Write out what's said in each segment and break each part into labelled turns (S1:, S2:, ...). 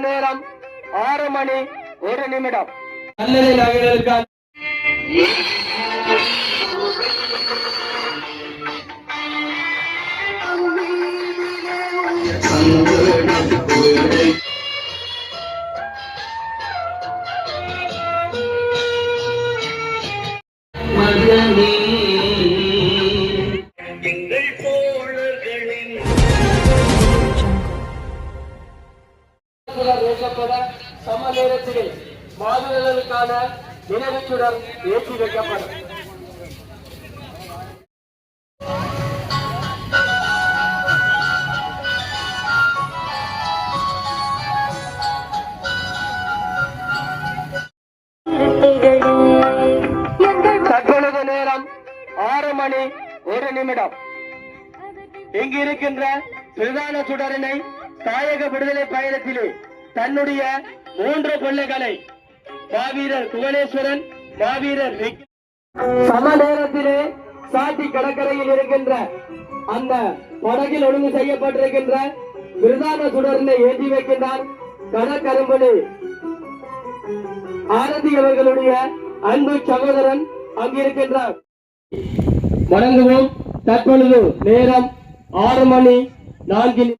S1: நேரம் ஆறு மணி ஒரு நிமிடம். நல்லதை நகர்களுக்கு ஏற்றப்பட சம நேரத்திலே மாணவர்களுக்கான நினைவுச்சுடர் ஏற்றி வைக்கப்படும். தற்பொழுது நேரம் ஆறு மணி ஒரு நிமிடம். இங்கு பிரதான சுடரினை தாயக விடுதலை பயணத்திலே தன்னுடைய மூன்று பிள்ளைகளை மாவீரர் புவனேஸ்வரன் மாவீரர் சம நேரத்திலே சாட்டி கடற்கரையில் இருக்கின்ற அந்த படகில் ஒழுங்கு செய்யப்பட்டிருக்கின்ற பிரதான சுடரினை ஏற்றி வைக்கின்றார் கடற்கரும்பலி. ஆரதி அவர்களுடைய அன்பு சகோதரன் அங்கிருக்கின்றார். வணங்குவோம். தற்பொழுது நேரம் ஆறு மணி நான்கில்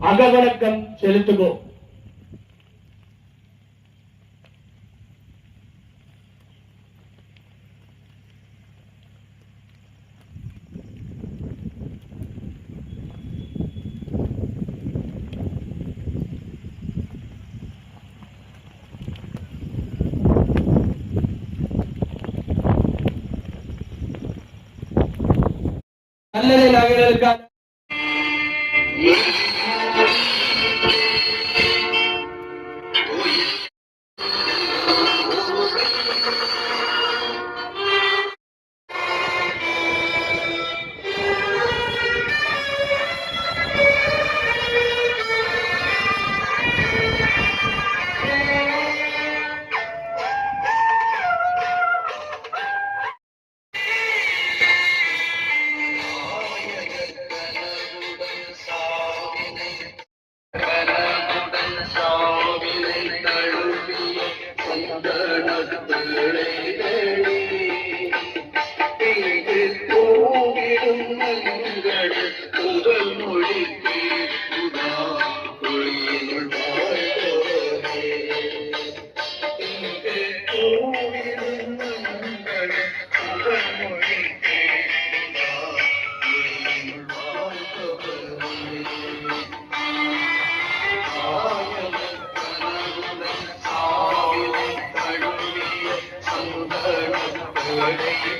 S1: அகவணக்கம் செலுத்துவோம்.
S2: Oh,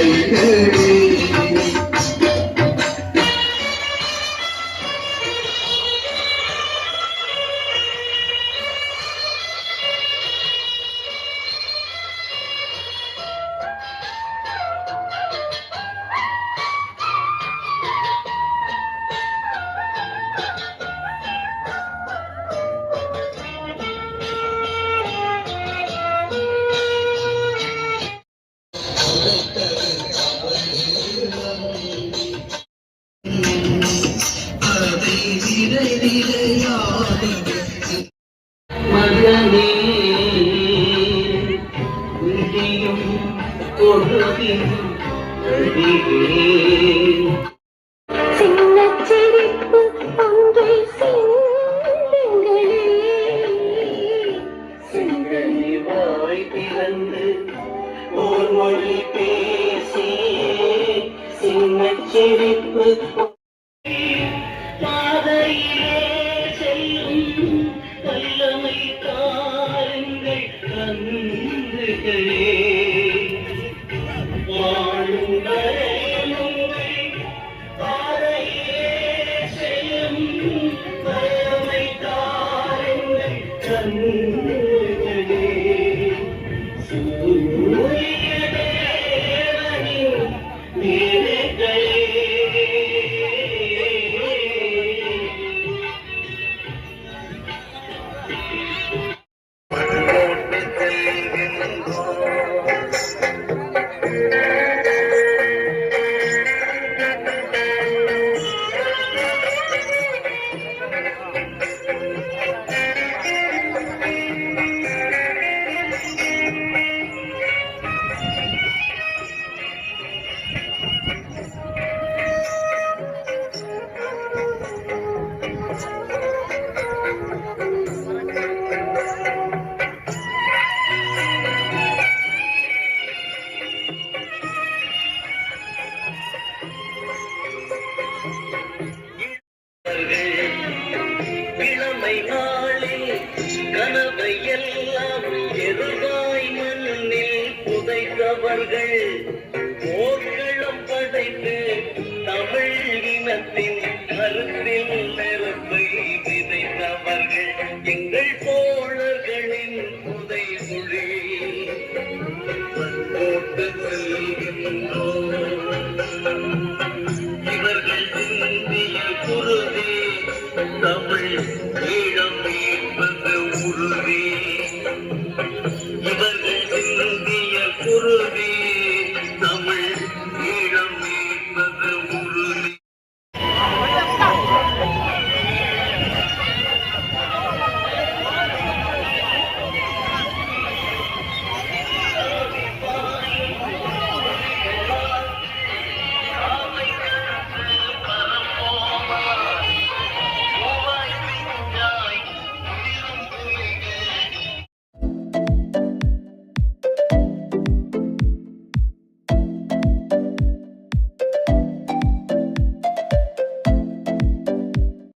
S2: சின்னச்சிரிப்பு ஒன்றை சிந்தங்களே சிந்தனை வாய் பிறந்து ஓர் மொழி
S1: பேசி சின்னச்சிரிப்பு Amen. Look at it.